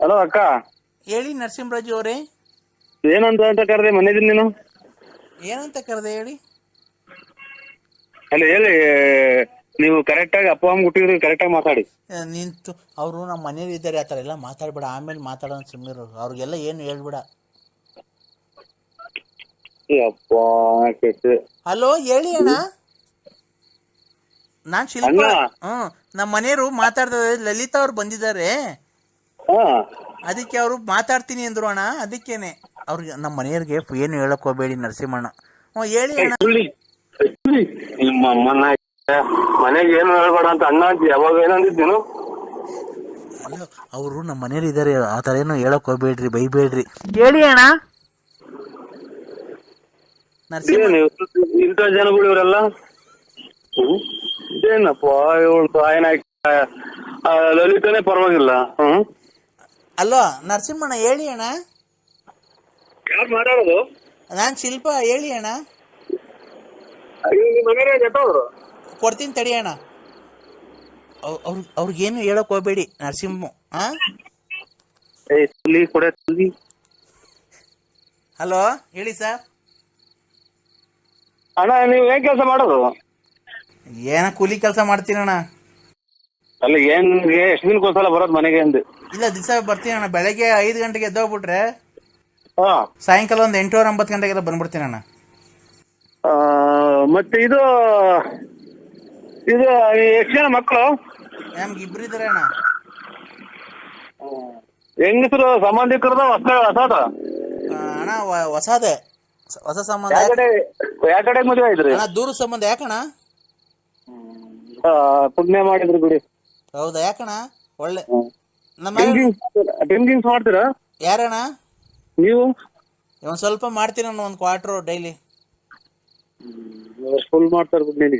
Hello ಅಕ್ಕ. ಹೇಳಿ ನರಸಿಂಹರಾಜು ಅವರೇ. ಏನಂತ ಅಂತ ಕರೆದೆ ಮನೆಯಲ್ಲಿ ನೀನು? ಏನಂತ ಕರೆದೆ ಹೇಳಿ? ಅಲ್ಲ ಹೇಳಿ ನೀವು ಕರೆಕ್ಟಾಗಿ ಅಪ್ಪ ಅಮ್ಮ ಹುಟ್ಟಿದ್ರಿ ಕರೆಕ್ಟಾಗಿ ಮಾತಾಡಿ. ನಿಂತು ಅವರು ನಮ್ಮ ಮನೇಲಿ ಇದ್ದಾರೆ ಆ ಥರ ಎಲ್ಲ ಮಾತಾಡ್ಬೇಡ ಆಮೇಲೆ ಮಾತಾಡೋಣ ಸುಮ್ಮನೆ ಅವ್ರಿಗೆಲ್ಲ ಏನು ಹೇಳ್ಬೇಡ. ಏ ಅಪ್ಪ ಕೆಟ್ಟ. ಹಲೋ ಹೇಳಿ ಅಣ್ಣ. ನಾನು ಶಿಲ್ಪ. ಹ್ಮ್ ಹ್ಞೂ ನಮ್ಮ ಮನೆಯವರು ಮಾತಾಡ್ತಾರೆ ಲಲಿತಾ ಅವ್ರು ಬಂದಿದ್ದಾರೆ. ಅದಕ್ಕೆ ಅವರು ಮಾತಾಡ್ತೀನಿ ಅಂದ್ರು ಅಣ್ಣ ಅದಕ್ಕೇನೆ. ಅವ್ರಿಗೆ ನಮ್ಮ ಮನೆಯವ್ರಿಗೆ ಏನು ಹೇಳಕ್ ಹೋಗ್ಬೇಡಿ ನರಸಿಂಹಣ್ಣ. ಹ್ಞೂ ಹೇಳಿ ಅಣ್ಣ. ಮನೆಗೆ ಏನು ಹೇಳ್ಬೇಡ ಅಂತ ಅಣ್ಣ ಅಂತ ಯಾವಾಗ ಏನಂದಿದ್ ನೀನು? ಅಲ್ಲ ಅವರು ನಮ್ಮ ಮನೇಲಿ ಇದ್ದಾರೆ ಆ ಥರ ಏನು ಹೇಳಕ್ ಹೋಗ್ಬೇಡ್ರಿ ಬೈಬೇಡ್ರಿ. ಹೇಳಿ ಅಣ್ಣ. ನರಸಿಂಹ ಏನು ಇಂಥ ಜನಗಳು ಇವರೆಲ್ಲ? ಹ್ಮ್? ಏನಪ್ಪ ಇವಳು ತಾಯಿನ ಲಲಿತನೇ ಪರವಾಗಿಲ್ಲ. ಹ್ಮ್? ಅಲ್ಲೋ ನರಸಿಂಹಣ್ಣ ಹೇಳಿ ಅಣ್ಣ. ಯಾರು ಮಾತಾಡೋದು? ನಾನು ಶಿಲ್ಪ ಹೇಳಿ ಅಣ್ಣ. ನಿಮ್ಮ ಕೊಡ್ತೀನಿ ತಡಿ ಅಣ್ಣ. ಅವ್ರ ಅವ್ರಿಗೇನು ಹೇಳಕ್ ಹೋಗ್ಬೇಡಿ ನರಸಿಂಹ ಹಾ ಏ ತುಲಿ ಕೊಡೆ ತುಲಿ ಹಲೋ ಹೇಳಿ ಸರ್ ಅಣ್ಣ ನೀವು ಏನ್ ಕೆಲಸ ಮಾಡೋದು? ಏನ ಕೂಲಿ ಕೆಲಸ ಮಾಡ್ತೀನಿ ಅಣ್ಣ ಅಲ್ಲ ಏನ್ ಎಷ್ಟು ದಿನಕ್ಕೊಂದ್ಸಲ ಬರೋದು ಮನೆಗೆ ಅಂದು. ಇಲ್ಲ ದಿವಸ ಬರ್ತೀನಿ ಅಣ್ಣ. ಬೆಳಗ್ಗೆ ಐದು ಗಂಟೆಗೆ ಎದ್ದೋಗ್ಬಿಟ್ರೆ ಹಾ. ಸಾಯಂಕಾಲ ಒಂದು ಎಂಟೂವರೆ ಒಂಬತ್ತು ಗಂಟೆಗೆಲ್ಲ ಬಂದ್ಬಿಡ್ತೀನಿ ಅಣ್ಣ. ಆ, ಮತ್ತೆ ಇದು ಇದು ಎಷ್ಟು ಜನ ಮಕ್ಕಳು? ನಮ್ಗೆ ಇಬ್ರು ಇದ್ದಾರೆ ಅಣ್ಣ. ಹೆಂಗಸರು ಸಂಬಂಧಿಕರದ ಹೊಸ ಹೊಸದ? ಆ, ಅಣ್ಣ ವ- ಹೊಸದೇ. ಹೊಸ ಸಂಬಂಧ ಯಾವ ಕಡೆ ಯಾವ ಕಡೆ ಮದುವೆ ಆಯ್ತ್ರಿ ಅಣ್ಣ ದೂರ ಸಂಬಂಧ ಯಾಕಣ್ಣ? ಆ, ಪುಣ್ಯ ಮಾಡಿದ್ರು ಬಿಡಿ. ಹೌದಾ? ಯಾಕಣ್ಣ? ಒಳ್ಳೆ ನಮ್ಮ ಡ್ರಿಂಕಿಂಗ್ಸ್ ಮಾಡ್ತೀರಾ? ಯಾರಣ್ಣ? ನೀವು? ಒಂದು ಸ್ವಲ್ಪ ಮಾಡ್ತೀನಿ ಅಣ್ಣ ಒಂದ್ ಕ್ವಾರ್ಟರ್ ಡೈಲಿ ಫುಲ್ ಮಾಡ್ತಾರೆ ಬಿಡ್ಲಿ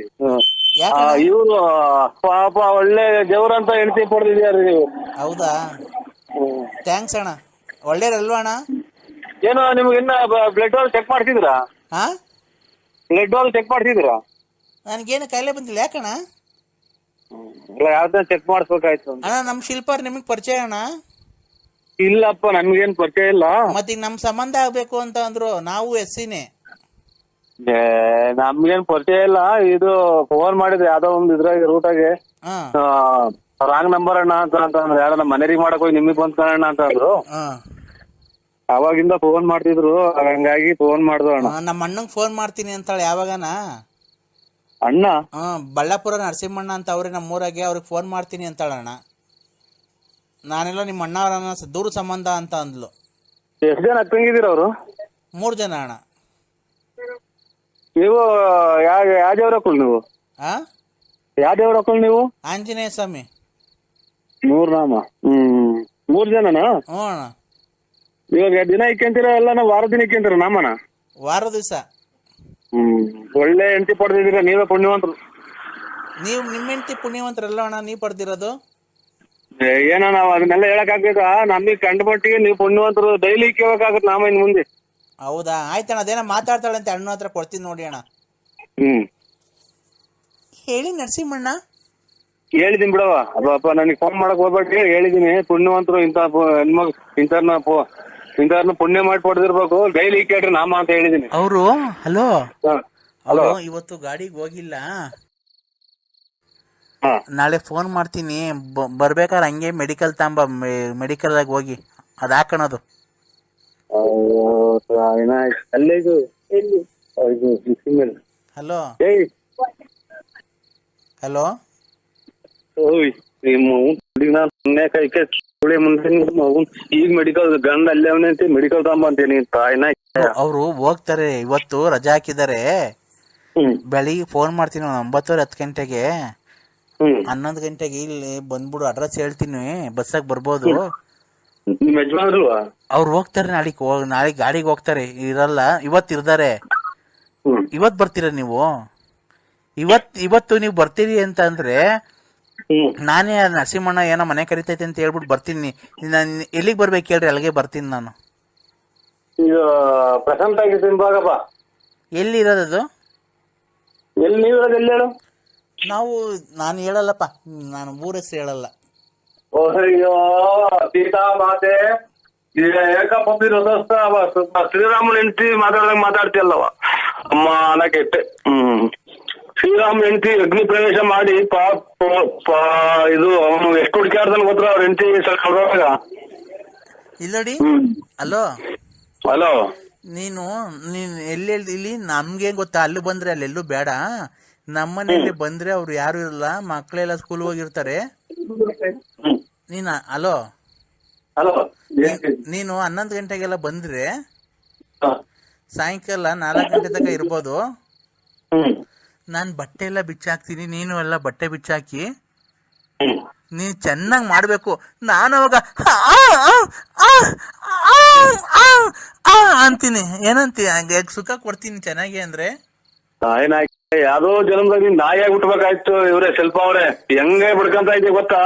ಇವರು ಪಾಪ ಒಳ್ಳೆ ದೇವ್ರಂತ ಹೆಂಡತಿ ಪಡೆದಿದ್ಯಾರಿ ನೀವು. ಹೌದಾ? ಥ್ಯಾಂಕ್ಸ್ ಅಣ್ಣ. ಒಳ್ಳೇರಲ್ವಾ ಅಣ್ಣ ಏನು ನಿಮ್ಗೆ ಇನ್ನ ಬ್ಲಡ್ ವಾಲ್ ಚೆಕ್ ಮಾಡ್ತಿದ್ರಾ ಹಾ? ಬ್ಲಡ್ ವಾಲ್ ಚೆಕ್ ಮಾಡ್ತಿದ್ರಾ ನನಗೇನು ಕಾಯಿಲೆ ಬಂದಿಲ್ಲ ಯಾಕಣ್ಣ? ಇಲ್ಲ ಯಾವ್ದನ್ನ ಚೆಕ್ ಮಾಡಿಸ್ಬೇಕಾಯ್ತು ಅಂತ. ಅಣ್ಣ ನಮ್ ಶಿಲ್ಪಾರ್ ನಿಮಗೆ ಪರಿಚಯ ಅಣ್ಣ? ಇಲ್ಲಪ್ಪ ನನ್ಗೇನ್ ಪರಿಚಯ ಇಲ್ಲ. ಮತ್ತೆ ಈಗ ನಮ್ಮ ಸಂಬಂಧ ಆಗ್ಬೇಕು ಅಂತ ಅಂದ್ರು ನಾವು ಎಸ್ ಸಿನೇ ಏ, ನಮ್ಗೇನ್ ಪರಿಚಯ ಇಲ್ಲ. ಇದು ಫೋನ್ ಮಾಡಿದ್ರೆ ಯಾವ್ದೋ ಒಂದ್ ಇದ್ರಾಗ ರೂಟಾಗೆ ಹಾ. ರಾಂಗ್ ನಂಬರ್ ಅಣ್ಣ ಅಂತ ಅಂತಂದ್ರೆ. ಯಾರ ನಮ್ಮ ಮನೆಗೆ ಮಾಡಕ್ ಹೋಗಿ ನಿಮಗ್ ಬಂತ ಅಣ್ಣ ಅಂತ ಅಂದ್ರು ಹಾ. ಅವಾಗಿಂದ ಫೋನ್ ಮಾಡ್ತಿದ್ರು. ಹಂಗಾಗಿ ಫೋನ್ ಮಾಡ್ದು ಅಣ್ಣ. ನಮ್ಮ ಅಣ್ಣಂಗೆ ಫೋನ್ ಮಾಡ್ತೀನಿ ಅಂತಾಳೆ ಯಾವಾಗನ. ಅಣ್ಣ. ಹಾ ಬಳ್ಳಾಪುರ ನರಸಿಂಹಣ್ಣ ಅಂತ ಅವ್ರೆ ನಮ್ಮೂರಾಗೆ ಅವ್ರಿಗೆ ಫೋನ್ ಮಾಡ್ತೀನಿ ಅಂತಾಳಣ್ಣ ನಾನೆಲ್ಲ ನಿಮ್ಮ ಅಣ್ಣವ್ರನ್ನ ಸ- ದೂರ ಸಂಬಂಧ ಅಂತ ಅಂದ್ಲು. ಎಷ್ಟು ಜನ ಅಕ್ಕಂಗಿದ್ದೀರ ಅವರು? ಮೂರು ಜನ ಅಣ್ಣ. ನೀವು ಯಾವ ಯಾವ ದೇವ್ರ ಹಾಕೊಳ್ಳಿ ನೀವು? ಆ? ಯಾವ ದೇವ್ರ ಹಾಕೊಳ್ಳಿ ನೀವು? ಆಂಜನೇಯ ಸ್ವಾಮಿ. ಮೂರ್ ನಾಮ. ಹ್ಮ್ ಮೂರ್ ಜನನಾ? ಹ್ಞೂ ಅಣ್ಣ. ಇವಾಗ ದಿನ ಇಕ್ಕಂತೀರ ಎಲ್ಲ ವಾರ ದಿನ ಇಕ್ಕಂತೀರ ನಾಮನ? ವಾರ ದಿವಸ. ಹ್ಮ್. ಒಳ್ಳೆ ಹೆಂಡತಿ ಪಡೆದಿದ್ದೀರ? ನೀವೇ ಪುಣ್ಯವಂತರು. ನೀವು ನಿಮ್ಮ ಹೆಂಡತಿ ಪುಣ್ಯವಂತರಲ್ಲ ಅಣ್ಣ ನೀವು ಪಡೆದಿರೋದು? ಏ, ಏನೋ ನಾವು ಅದನ್ನೆಲ್ಲ ಹೇಳಕ್ ಆಗ್ತದ ನಮಗೆ ಕಂಡ ಮಟ್ಟಿಗೆ ನೀವು ಪುಣ್ಯವಂತರು. ಡೈಲಿ ಇಕ್ಕೋಬೇಕಾಗತ್ತೆ ನಾಮ ಇನ್ ಮುಂದೆ. ಹೌದಾ? ಆಯ್ತಣ್ಣ ಅದೇನೋ ಮಾತಾಡ್ತಾಳೆ ಅಂತ ಅಣ್ಣ ಹತ್ರ ಕೊಡ್ತೀನಿ ನೋಡಿ ಅಣ್ಣ. ಹ್ಮ್. ಹೇಳಿ ನರಸಿಂಹಣ್ಣ. ಹೇಳಿದೀನಿ ಬಿಡವ ಅಪ್ಪ ನನಗೆ ಫೋನ್ ಮಾಡಕ್ ಹೋಗ್ಬೇಡಿ ಹೇಳಿದೀನಿ. ಪುಣ್ಯವಂತರು ಇಂತ ಹೆಣ್ಮಗ್ ಇಂಥವ್ರನ್ನ ಪುಣ್ಯ ಮಾಡಿ ಪಡೆದಿರ್ಬೇಕು. ಡೈಲಿ ಕೇಳ್ರಿ ನಾಮ ಅಂತ ಹೇಳಿದೀನಿ. ಅವರು? ಹಲೋ? ಹಲೋ. ಅವರು ಇವತ್ತು ಗಾಡಿಗೆ ಹೋಗಿಲ್ಲ. ಹಾ. ನಾಳೆ ಫೋನ್ ಮಾಡ್ತೀನಿ. ಬ- ಬರ್ಬೇಕಾದ್ರೆ ಹಂಗೆ ಮೆಡಿಕಲ್ ತಾಂಬ ಮೆಡಿಕಲ್ ಆಗಿ ಹೋಗಿ. ಅದು ಹಾಕೋಣದು. ಹಲೋ? ಏಯ್. ಹಲೋ? ಓಯ್ ನಿಮ್ಮ ಹುಡುಗಿನ ಸುಮ್ಮನೆ ಕೈ ಸುಳಿ ಮುಂದೆ ಈಗ ಮೆಡಿಕಲ್ ಗಂಡ ಅಲ್ಲೇ ಮೆಡಿಕಲ್ ತಾಯಿನ ಅವರು ಹೋಗ್ತಾರೆ ಇವತ್ತು ರಜಾ ಹಾಕಿದ್ದಾರೆ. ಬೆಳಿಗ್ಗೆ ಫೋನ್ ಮಾಡ್ತೀನಿ ಒಂದು ಒಂಬತ್ತುವರೆ ಹತ್ತು ಗಂಟೆಗೆ. ಹನ್ನೊಂದು ಗಂಟೆಗೆ ಇಲ್ಲಿ ಬಂದ್ಬಿಡು ಅಡ್ರೆಸ್ ಹೇಳ್ತೀನಿ ಬಸ್ಸಾಗ ಬರ್ಬೋದು. ಅವ್ರು ಹೋಗ್ತಾರೆ ನಾಳೆಗೆ ಹೋಗ್ ನಾಳೆ ಗಾಡಿಗೆ ಹೋಗ್ತಾರೆ ಇರಲ್ಲ ಇವತ್ತು ಇರ್ತಾರೆ ಇವತ್ತು ಬರ್ತೀರಾ ನೀವು? ಇವತ್ ಇವತ್ತು ನೀವು ಬರ್ತೀರಿ ಅಂತ ಅಂದ್ರೆ ನಾನೇ ನರಸಿಂಹಣ್ಣ ಏನೋ ಮನೆ ಕರಿತೈತೆ ಅಂತ ಹೇಳ್ಬಿಟ್ಟು ಬರ್ತೀನಿ. ನಾನು ಎಲ್ಲಿಗೆ ಬರ್ಬೇಕು ಹೇಳ್ರಿ ಅಲ್ಲಿಗೆ ಬರ್ತೀನಿ ನಾನು. ಈಗ ಪ್ರಶಾಂತ್ ಆಗಿದ್ದೀನಿ ಭಾಗಪ್ಪ ಎಲ್ಲಿ ಇರೋದದು ಎಲ್ಲಿ ನೀವು ಇರೋದು ಎಲ್ಲಿ ಹೇಳು? ನಾವು ನಾನು ಹೇಳಲ್ಲಪ್ಪ ನಾನು ಊರ ಹೆಸರು ಹೇಳಲ್ಲ. ಅಯ್ಯೋ ಸೀತಾ ಮಾತೆ ಏಕ ಬಂದಿರೋ ದೋಸ್ತ ಅವ. ಸ್ವಲ್ಪ ಶ್ರೀರಾಮನ ಹೆಂಡತಿ ಮಾತಾಡ್ದಂಗ್ ಮಾತಾಡ್ತಿಯಲ್ಲವ. ಅಮ್ಮ ಅನ್ನಕ್ಕೆ ಹ್ಮ್. ಶ್ರೀರಾಮ ಹೆಂಡತಿ ಅಗ್ನಿ ಪ್ರವೇಶ ಮಾಡಿ ಪಾಪ ಇದು ಅವನು ಎಷ್ಟು ಹುಡುಕಾಡ್ದನ್ ಗೊತ್ತ ಅವ್ರ ಹೆಂಡತಿ ಕಳ್ದಾಗ ಇಲ್ಲಡಿ ಹಲೋ ಅಲೋ? ಹಲೋ? ನೀನು ನೀನ್ ಎಲ್ಲಿ ಇಲ್ಲಿ ನಮ್ಗೆ ಗೊತ್ತಾ? ಅಲ್ಲಿ ಬಂದ್ರೆ ಅಲ್ಲೆಲ್ಲೂ ಬೇಡ. ನಮ್ಮನೇಲಿ ಬಂದ್ರೆ ಅವ್ರು ಯಾರು ಇರಲ್ಲ ಮಕ್ಕಳೆಲ್ಲ ಸ್ಕೂಲ್ ಹೋಗಿರ್ತಾರೆ. ನೀನ ಹಲೋ ನೀನು ಹನ್ನೊಂದು ಗಂಟೆಗೆಲ್ಲ ಬಂದ್ರೆ ಸಾಯಂಕಾಲ ನಾಲ್ಕು ಗಂಟೆ ತನಕ ಇರ್ಬೋದು. ನಾನು ಬಟ್ಟೆ ಎಲ್ಲ ಬಿಚ್ಚಾಕ್ತೀನಿ ನೀನು ಎಲ್ಲ ಬಟ್ಟೆ ಬಿಚ್ಚಾಕಿ. ನೀನ್ ಚೆನ್ನಾಗ್ ಮಾಡಬೇಕು. ನಾನು ಅವಾಗ ಅಂತೀನಿ. ಏನಂತೀನಿ ಹಂಗೆ ಸುಖ ಕೊಡ್ತೀನಿ ಚೆನ್ನಾಗಿ ಅಂದ್ರೆ? ನಾಯಿ ಯಾವ್ದೋ ಜನ್ಮದಾಗ ನೀನ್ ಆಗ್ಬಿಟ್ಬೇಕಾಯ್ತು ಇವ್ರೆ ಸ್ವಲ್ಪ ಅವ್ರೆ. ಹೆಂಗೆ ಬಡ್ಕಂತ ಇದ್ದೆ ಗೊತ್ತಾ?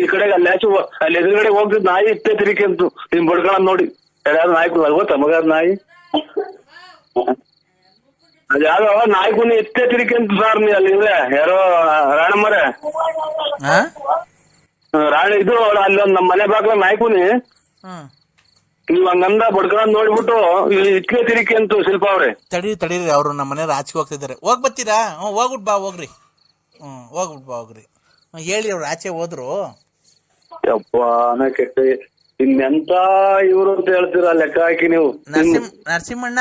ಈ ಕಡೆಗೆ ಅಲ್ಲಿ ಆಚು ಅಲ್ಲಿ ಎದುರುಗಡೆ ಹೋಗ್ತಿದ್ ನಾಯಿ ಇತ್ತೆ ತಿರುಗಿ ಅಂತ. ನಿಮ್ ಬಡ್ಕೊಳದ್ ನೋಡಿ. ಯಾವ್ದು ನಾಯಿ ಗೊತ್ತಾ ಮಗ ನಾಯಿ? ಅದ್ ನಾಯ್ಕುನಿ ತಿರುಗಿ ಅಂತ ಸರ್ ನೀ ಅಲ್ಲಿ ಇವ್ರೆ ಯಾರೋ ರಾಣಮ್ಮರೇ? ಹಾ ರಾಣಿ ಇದು ಅಲ್ಲಿ ನಮ್ಮ ನಮ್ ಮನೆ ಬಾಗ್ಲ ನಾಯ್ಕುನಿ ಹ್ಮ್. ನೀವ್ ಹಂಗಂದ ಬಡ್ಕೊಂಡ್ ನೋಡ್ಬಿಟ್ಟು ಇಟ್ಕೆ ತಿರುಕಿ ಅಂತ ಶಿಲ್ಪ ಅವ್ರೆ. ತಡೀರಿ ತಡೀರಿ ಅವರು ನಮ್ಮ ಮನೆ ಆಚೆಗೆ ಹೋಗ್ತಿದ್ದಾರೆ. ಹೋಗ್ ಬರ್ತೀರಾ? ಹ್ಞೂ ಹೋಗ್ಬಿಟ್ ಬಾ ಹೋಗ್ರಿ. ಹ್ಞೂ ಹೋಗ್ಬಿಟ್ ಬಾ ಹೋಗ್ರಿ. ಹ್ಞೂ ಹೇಳಿ ಅವ್ರು ಆಚೆ ಹೋದ್ರು. ಯಪ್ಪ ನಾ ಕೆಟ್ಟ ಇನ್ನೆಂತ ಇವ್ರು ಅಂತ ಹೇಳ್ತೀರಾ ಲೆಕ್ಕ ಹಾಕಿ ನೀವು? ನರಸಿಂಹ ನರಸಿಂಹಣ್ಣ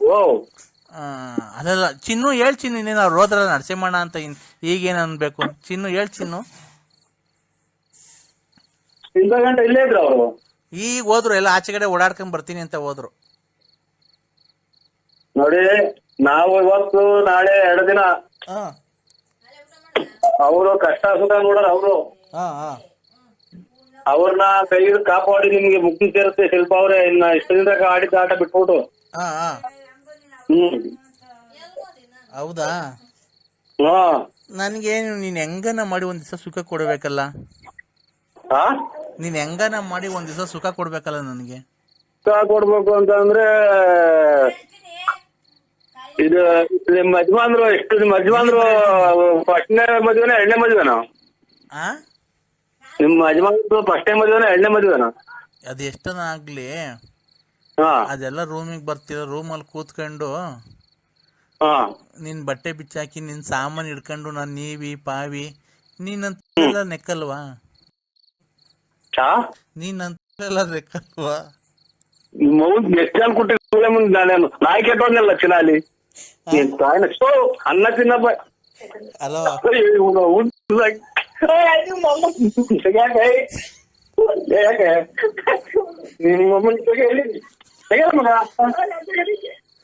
ಓ ಅದಲ್ಲ ಚಿನ್ನು ಹೇಳ್ ಚಿನ್ನು ಇನ್ನೇನು ಅವ್ರು ಹೋದ್ರಲ್ಲ ನರಸಿಂಹಣ್ಣ ಅಂತ ಇನ್ ಈಗೇನು ಅನ್ಬೇಕು? ಚಿನ್ನು ಹೇಳ್ ಚಿನ್ನು. ಇಲ್ಲೇ ಇದ್ರು ಅವರು. ಈಗ ಹೋದ್ರು ಎಲ್ಲ ಆಚೆ ಕಡೆ ಓಡಾಡ್ಕೊಂಡ್ ಬರ್ತೀನಿ ಅಂತ ಹೋದ್ರು. ನೋಡಿ ನಾವು ಇವತ್ತು ನಾಳೆ ಎರಡು ದಿನ. ಹಾ. ಅವರು ಕಷ್ಟ ಸುಖ ನೋಡೋರು ಅವರು. ಹಾ ಹಾ. ಅವ್ರನ್ನ ಕೈ ಕಾಪಾಡಿ ನಿಮ್ಗೆ ಮುಕ್ತಿ ಸೇರುತ್ತೆ ಶಿಲ್ಪ ಅವ್ರೆ ಇನ್ನ ಇಷ್ಟ ದಿನ ಆಡಿದ ಆಟ ಬಿಟ್ಬಿಟ್ಟು. ಹಾ ಹಾಂ. ಹೌದಾ? ಹಾ. ನೀನ್ ನೀನು ಹೆಂಗನ ಮಾಡಿ ಒಂದ್ ದಿವಸ ಸುಖ ಕೊಡ್ಬೇಕಲ್ಲ? ನೀನ್ ನೀನು ಹೆಂಗನ ಮಾಡಿ ಒಂದ್ ದಿವಸ ಸುಖ ಕೊಡಬೇಕಲ್ಲ ನನ್ಗೆ? ಸುಖ ಕೊಡ್ಬೇಕು ಅಂತ ಅಂದ್ರೆ ಇದು ನಿಮ್ಮ ಯಜಮಾನ್ರು ಎಷ್ಟು ನಿಮ್ಮ ಯಜಮಾನ್ರು ಫಸ್ಟ್ನೇ ಮದುವೆನ ಎರಡನೇ ಮದುವೆನ? ನಿಮ್ಮ ಯಜಮಾನ್ರು ಫಸ್ಟ್ನೇ ಮದುವೆನ ಎರಡನೇ ಮದುವೆನ? ಅದು ಎಷ್ಟನ ಆಗ್ಲಿ? ಅದೆಲ್ಲ ರೂಮಿಗೆ ಬರ್ತೀರ ರೂಮಲ್ಲಿ ಕೂತ್ಕೊಂಡು ಹಾ. ನಿನ್ ಬಟ್ಟೆ ಬಿಚ್ಚಾಕಿ ನಿನ್ ಸಾಮಾನು ಹಿಡ್ಕೊಂಡು ನಾನು ನೀವಿ ಪಾವಿ ನೀನಂತೆಲ್ಲ ನೆಕ್ಕಲ್ವಾ? ನೀನಂತೆಲ್ಲ ನೆಕ್ಕಲ್ವಾ? ಅವ್ನ್ ಎಷ್ಟು ಜನ ಕೊಟ್ಟಿ ಸುಳ್ಳೆ ಮುಂದೆ ನಾನೇನು ನಾಯಿ ಕೆಟ್ಟೋದ್ನಲ್ಲ ಚಿನಾಲಿ? ಅನ್ನ ತಿನ್ನಪ್ಪ. ಹಲೋ. ನಿಮ್ಮ ಅಮ್ಮನ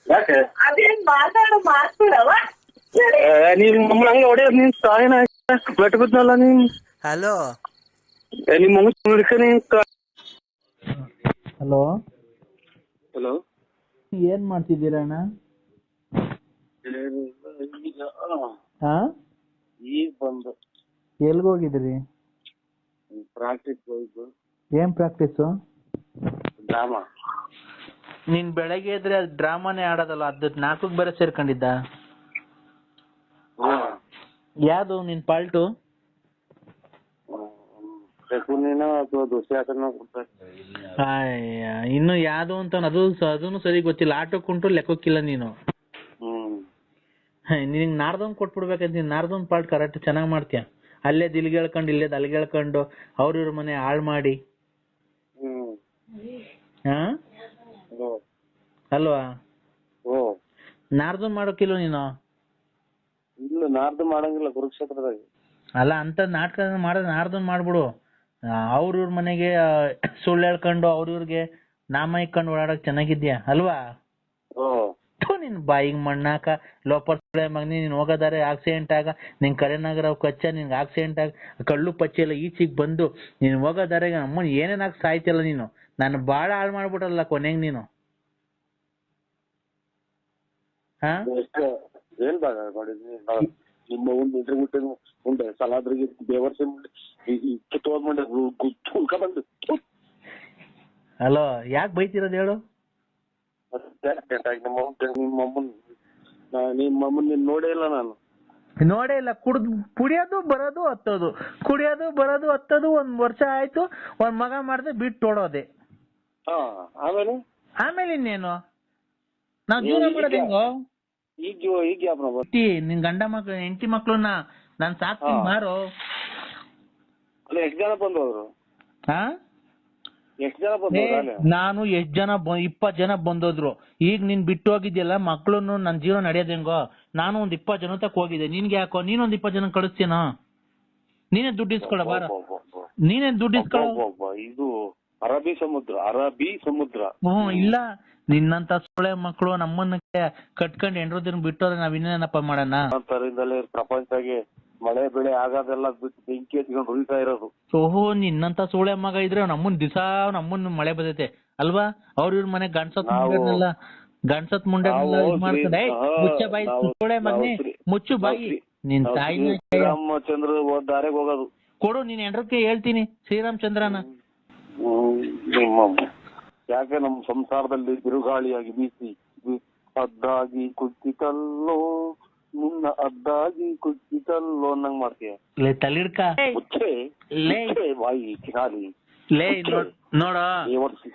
ಯಾಕೆ? ಅದೇನ್ ಮಾತಾಡೋ ಮಾತಾಡವ ಹಂಗ ಹಂಗೆ ಹೊಡೆಯೋದು ನೀನ್ ನೀನ್? ಹಲೋ. ನೀನ್ ಹಲೋ. ಹಲೋ. ಏನ್ ಮಾಡ್ತಿದ್ದೀರಣ್ಣ ಹಾ? ಈಗ ಬಂದು. ಎಲ್ಗ್ ಹೋಗಿದ್ರಿ? ಪ್ರಾಕ್ಟೀಸ್ ಹೋಯ್ತು ಏನ್ ಪ್ರಾಕ್ಟೀಸು? ಡ್ರಾಮಾ ನೀನ್ ಬೆಳಗ್ಗೆ ಎದ್ರೆ ಅದು ಡ್ರಾಮಾನೇ ಆಡೋದಲ್ಲ ಅದ್ ನಾಲ್ಕಕ್ಕೆ ಬೇರೆ ಸೇರ್ಕೊಂಡಿದ್ದ? ಯಾವ್ದು ನಿನ್ ಪಾಲ್ಟು ಇನ್ನು ಯಾವ್ದು ಅಂತ ಅದು ಅದನ್ನು ಸರಿ ಗೊತ್ತಿಲ್ಲ. ಆಟೋಕ್ಕುಂಟು ಲೆಕ್ಕಕ್ಕಿಲ್ಲ ನೀನು. ಹ್ಮ್. ನಿನಗೆ ನಾರ್ದೊಂದು ಕೊಟ್ಬಿಡ್ಬೇಕಂತ ನೀನು ನಾರ್ದೊಂದು ಪಾಲ್ಟ್ ಕರೆಕ್ಟ್ ಚೆನ್ನಾಗ್ ಮಾಡ್ತೀಯ? ಅಲ್ಲೇ ದಿಲ್ಗೇಳ್ಕೊಂಡು ಇಲ್ಲೇ ದಲ್ ಹೇಳ್ಕೊಂಡು ಅವ್ರ ಇವ್ರ ಮನೆ ಹಾಳ್ ಮಾಡಿ. ಹ್ಮ್. ಹಾ? ಅಲ್ವಾ? ಓ ನಾರ್ದು ಮಾಡೋಕ್ಕಿಲ್ವ ನೀನು? ಇಲ್ಲ ನಾರ್ದು ಮಾಡಂಗಿಲ್ಲ ಕುರುಕ್ಷೇತ್ರದಾಗ. ಅಲ್ಲ ಅಂತ ನಾಟಕ ಮಾಡೋದು ನಾರ್ದು ಮಾಡ್ಬಿಡು. ಅವ್ರ ಇವ್ರ ಮನೆಗೆ ಸುಳ್ಳು ಹೇಳ್ಕೊಂಡು ಅವ್ರ ಇವ್ರಿಗೆ ನಾಮ ಇಕ್ಕೊಂಡು ಓಡಾಡಕ್ ಚೆನ್ನಾಗಿದ್ಯಾ? ಅಲ್ವಾ? ಥು, ನಿನ್ ಬಾಯಿಗೆ ಮಣ್ಣಾಕ ಲೋಪರ್ ಸುಳೆ ಮಗನಿ ನೀನ್ ಹೋಗೋದಾರೆ ಆಕ್ಸಿಡೆಂಟ್ ಆಗ ನಿನ್ ಕರೆನಾಗರ ಕಚ್ಚ ನಿನ್ಗೆ ಆಕ್ಸಿಡೆಂಟ್ ಆಗ ಕಳ್ಳು ಪಚ್ಚೆ ಎಲ್ಲ ಈಚೆಗೆ ಬಂದು ನೀನ್ ಹೋಗೋದಾರೆ ಅಮ್ಮ ಏನೇನ್ ಆಗಿ ಸಾಯ್ತಿಲ್ಲ ನೀನು? ನಾನು ಬಾಳ ಹಾಳು ಮಾಡ್ಬಿಟ್ರಲ್ಲ ಕೊನೆಗ್ ನೀನು? ಹಾ? ಏನ್ ಮಾಡಿದ್ನಿ ನಿಮ್ಮ ಒಂದು ಇಂಟರ್ವ್ಯೂ ಉಂಡೆ ಸಲಾದ್ರಿಗೆ ಬೇವರ್ಸಿ ಕಿತ್ತೋದ್ ಮಂಡೆ ಉಳ್ಕ ಬಂದು. ಹಲೋ ಯಾಕೆ ಬೈತಿರೋದು ಹೇಳು? ನಿಮ್ಮ ನಿಮ್ಮ ಅಮ್ಮನ್ ನಿಮ್ಮ ಅಮ್ಮನ್ ನೀನ್ ನೋಡೇ ಇಲ್ಲ ನಾನು. ನೋಡೇ ಇಲ್ಲ. ಕುಡ್ದು ಕುಡಿಯೋದು ಬರೋದು ಹತ್ತೋದು. ಕುಡಿಯೋದು ಬರೋದು ಹತ್ತೋದು ಒಂದ್ ವರ್ಷ ಆಯ್ತು. ಒಂದ್ ಮಗ ಮಾಡ್ದೆ ಬಿಟ್ಟು ಓಡೋದೆ. ಹಾ ಆಮೇಲೆ? ಆಮೇಲೆ ಇನ್ನೇನು? ನಾವ್ ಜೀವನ ಮಾಡೋದು ಹೆಂಗೋ? ಈಗ ಈಗ? ಹೆಂಡ್ತಿ, ನಿನ್ ಗಂಡ ಮಕ್ಳು ಹೆಂಡತಿ ಮಕ್ಳನ್ನ ನಾನ್ ಸಾಕ್ತೀನಿ ಹಾ. ಮಾರು. ಅಲ್ಲ ಎಷ್ಟ್ ಜನ ಹಾ ಎಷ್ಟು ಜನ ಏ, ಅಲ್ಲೇ? ನಾನು ಎಷ್ಟ್ ಜನ ಬ- ಇಪ್ಪತ್ ಜನ ಬಂದೋದ್ರು. ಈಗ ನೀನ್ ಬಿಟ್ಟು ಹೋಗಿದ್ಯಲ್ಲ ಮಕ್ಳುನು ನನ್ ಜೀವನ ನಡೆಯೋದ್ ಹೆಂಗೋ? ನಾನು ಒಂದ್ ಇಪ್ಪತ್ ಜನ ತಕ್ ಹೋಗಿದ್ದೆ. ನಿನ್ಗೆ ಯಾಕೋ? ನೀನೊಂದ್ ಇಪ್ಪತ್ ಜನ ಕಳಿಸ್ತೀನ? ನೀನೇ ದುಡ್ಡು ಇಸ್ಕೊಳ ಬಾರ. ನೀನೇ ದುಡ್ಡು ಇಸ್ಕೊಳ. ಇದು ಅರಬ್ಬಿ ಸಮುದ್ರ ಅರಬ್ಬಿ ಸಮುದ್ರ. ಹ್ಮ್ ಇಲ್ಲ. ನಿನ್ನಂತ ಸೊಳೆ ಮಕ್ಳು ನಮ್ಮನ್ನ ಕಟ್ಕೊಂಡ್ ದಿನ ಬಿಟ್ಟೋದ್ರೆ ನಾವ್ ಇನ್ನೇನಪ್ಪ ಮಾಡೋಣ? ಅಂತರಿಂದಲೇ ಪ್ರಪಂಚಾಗಿ ಮಳೆ ಬೆಳೆ ಆಗೋದೆಲ್ಲ ಬಿಟ್ಟು ಬೆಂಕಿ ಹಚ್ಕೊಂಡು ಉಳಿತಾ ಇರೋದು. ಓಹೋ ನಿನ್ನಂತ ಸೋಳೆ ಮಗ ಇದ್ರೆ ನಮ್ಮನ್ ದಿಸ ನಮ್ಮನ್ ಮಳೆ ಬದೈತೆ. ಅಲ್ವಾ? ಅವ್ರ ಇವ್ರ ಮನೆ ಗಂಡ್ಸತ್ ಮುಂಡೆಲ್ಲ ಗಂಡ್ಸತ್ ಮುಂಡೆಲ್ಲ ಇದ್ ಮಾಡ್ಕೊಂಡು ಮುಚ್ಚ ಬಾಯಿ ಸೋಳೆ ಮಗನೇ ಮುಚ್ಚು ಬಾಯಿ. ನಿನ್ ತಾಯಿ ಶ್ರೀರಾಮಚಂದ್ರ ದಾರಿಗೆ ಹೋಗೋದು. ಕೊಡು ನೀನ್ ಎಂಡ್ರಕ್ಕೆ ಹೇಳ್ತೀನಿ ಶ್ರೀರಾಮಚಂದ್ರನ. ಯಾಕೆ ನಮ್ಮ ಸಂಸಾರದಲ್ಲಿ ಬಿರುಗಾಳಿಯಾಗಿ ಬೀಸಿ ಅದ್ದಾಗಿ ಕುಚ್ಚಿತಲ್ಲೋ ನಿನ್ನ ಅದ್ದಾಗಿ ಕುಚ್ಚಿತಲ್ಲೋ ಅನ್ನಂಗ್ ಮಾಡ್ತೀಯ? ಲೇ ತಲಿಡ್ಕ? ಮುಚ್ಚೆ ಲೇ. ಬಾಯಿ ಲೇ ನೋಡ್ ದೇವರ್ಸಿ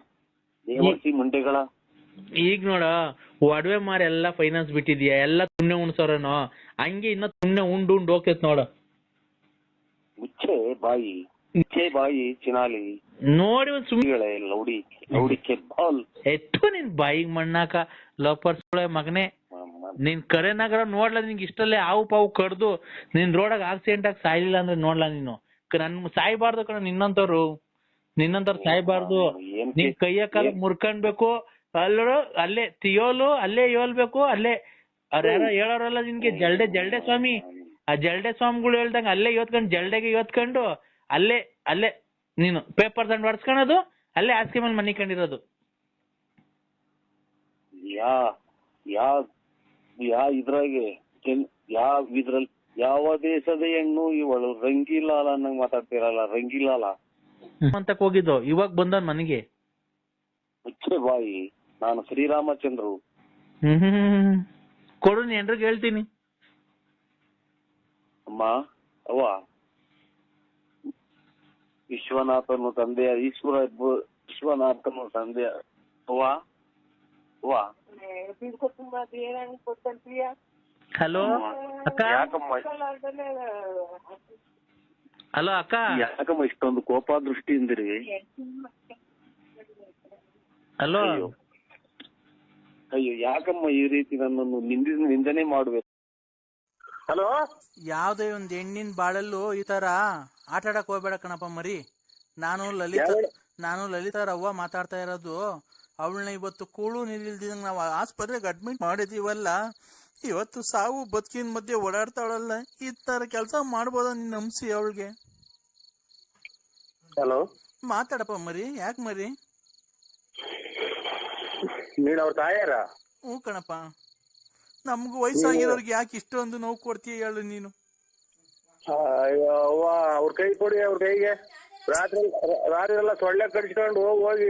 ದೇವರ್ಸಿ ಮುಂಡೆಗಳ. ಈಗ ನೋಡ ಒಡವೆ ಮಾರಿ ಎಲ್ಲಾ ಫೈನಾನ್ಸ್ ಬಿಟ್ಟಿದ್ಯಾ? ಎಲ್ಲಾ ತುಣ್ಣೆ ಉಣ್ಸೋರೇನೋ? ಹಂಗೆ ಇನ್ನ ತುಣ್ಣೆ ಉಂಡು ಉಂಡು ಹೋಗ್ತೈತ್ ನೋಡ. ಮುಚ್ಚೆ ಬಾಯಿ ಬಾಯಿ ಚಿನಾಲಿ ನೋಡಿ ಒಂದ್ ಸುಮ್ಮನೆ ಲೌಡಿ ಬಾಲ್. ಎತ್ತು ನಿನ್ ಬಾಯಿಗ್ ಮಣ್ಣಾಕ ಲೋಪರ್ ಮಗನೇ. ಮಗನೇ ಕರೆ ನಗರ ನೋಡ್ಲ ನಿನ್ಗೆ ಇಷ್ಟಲ್ಲೇ ಹಾವು ಪಾವು ಕಡ್ದು ನಿನ್ ರೋಡಾಗ ಆಕ್ಸಿಡೆಂಟ್ ಆಗಿ ಸಾಯ್ಲಿಲ್ಲ ಅಂದ್ರೆ ನೋಡ್ಲಾ ನೀನು? ನನ್ ಸಾಯ್ಬಾರ್ದು ಕಣ ನಿನ್ನಂತವ್ರು. ನಿನ್ನಂತವ್ರು ಸಾಯ್ಬಾರ್ದು. ನಿನ್ ಕೈಯ ಕಾಲ ಮುರ್ಕಂಡ್ಬೇಕು ಅಲ್ಲೋ ಅಲ್ಲೇ ತಿಯೋಲು ಅಲ್ಲೇ ಯೋಲ್ಬೇಕು ಅಲ್ಲೇ ಅವ್ರ ಯಾರೋ ಹೇಳೋರಲ್ಲ ನಿನ್ಗೆ ಜಲ್ಡೆ ಜಲ್ಡೆ ಸ್ವಾಮಿ. ಆ ಜಲ್ಡೆ ಸ್ವಾಮಿಗಳು ಹೇಳ್ದಂಗ ಅಲ್ಲೇ ಇವತ್ಕೊಂಡು ಜಲ್ಡೆಗೆ ಇವತ್ಕೊಂಡು ಅಲ್ಲೇ ಅಲ್ಲೇ ನೀನು ಪೇಪರ್ ದಂಡ್ ಹೊಡ್ಸ್ಕೊಳೋದು ಅಲ್ಲೇ ಹಾಸಿಗೆ ಮೇಲೆ ಮನಿ ಕಂಡಿರೋದು ಯಾ ಯಾ ಯಾ ಇದ್ರಾಗೆ ಕೆಲ್- ಯಾವ ಇದ್ರಲ್ಲಿ ಯಾವ ದೇಶದ ಹೆಣ್ಣು ಇವಳು? ರಂಗಿಲಾಲ ಅನ್ನಂಗ್ ಮಾತಾಡ್ತಿರಲ್ಲ ರಂಗಿಲಾಲ. ಅಂತ ಹೋಗಿದ್ದು? ಇವಾಗ ಬಂದ ಮನೆಗೆ? ಮುಚ್ಚೆ ಬಾಯಿ. ನಾನು ಶ್ರೀರಾಮಚಂದ್ರು. ಹ್ಮ್ ಕೊಡು ನೀ ಎಲ್ರಿಗ್ ಹೇಳ್ತೀನಿ. ಅಮ್ಮ ಅವ್ವ. ವಿಶ್ವನಾಥನು ತಂದೆಯ ಈಶ್ವರ ವಿಶ್ವನಾಥನ ತಂದೆಯ ವಾ ವಾ ಹಲೋ ಅಕ್ಕ? ಯಾಕಮ್ಮ? ಹಲೋ ಅಕ್ಕ? ಯಾಕಮ್ಮ ಇಷ್ಟೊಂದು ಕೋಪ ದೃಷ್ಟಿಯಿಂದಿರಿ? ಹಲೋ ಅಯ್ಯೋ. ಅಯ್ಯೋ ಯಾಕಮ್ಮ ಈ ರೀತಿ ನನ್ನನ್ನು ನಿಂದ ನಿಂದನೆ ಮಾಡ್ಬೇಕು ಹಲೋ ಯಾವ್ದೇ ಒಂದ್ ಹೆಣ್ಣಿನ ಬಾಳಲ್ಲೂ ಈ ತರ ಆಟ ಆಡಕ್ ಹೋಗ್ಬೇಡ ಕಣಪ್ಪ ಮರಿ. ನಾನು ಲಲಿತ ನಾನು ಲಲಿತಾ ರವ್ವ ಮಾತಾಡ್ತಾ ಇರೋದು. ಅವಳನ್ನ ಇವತ್ತು ಕೂಳು ನಿಲ್ದಿದಂಗ ನಾವು ಆಸ್ಪತ್ರೆಗೆ ಅಡ್ಮಿಟ್ ಮಾಡಿದೀವಲ್ಲ. ಇವತ್ತು ಸಾವು ಬದುಕಿನ ಮಧ್ಯೆ ಓಡಾಡ್ತಾಳಲ್ಲ. ಈ ತರ ಕೆಲಸ ಮಾಡ್ಬೋದ ನೀನ್ ನಂಬಿಸಿ ಅವಳಿಗೆ? ಹಲೋ? ಮಾತಾಡಪ್ಪ ಮರಿ. ಯಾಕೆ ಮರಿ? ನೀನ್ ಅವ್ರ ತಾಯಾರ ಹ್ಞೂ ಕಣಪ್ಪ. ನಮಗೂ ವಯಸ್ಸಾಗಿರೋರ್ಗೆ ಯಾಕೆ ಇಷ್ಟೊಂದು ನೋವು ಕೊಡ್ತೀಯ ಹೇಳು ನೀನು. ಅವ್ವ ಅವ್ರ ಕೈ ಕೊಡಿ ಅವ್ರ ಕೈಗೆ. ರಾತ್ರಿ ರಾತ್ರಿ ಎಲ್ಲ ಸೊಳ್ಳೆ ಕಡಿಸ್ಕೊಂಡು ಹೋಗಿ ಹೋಗಿ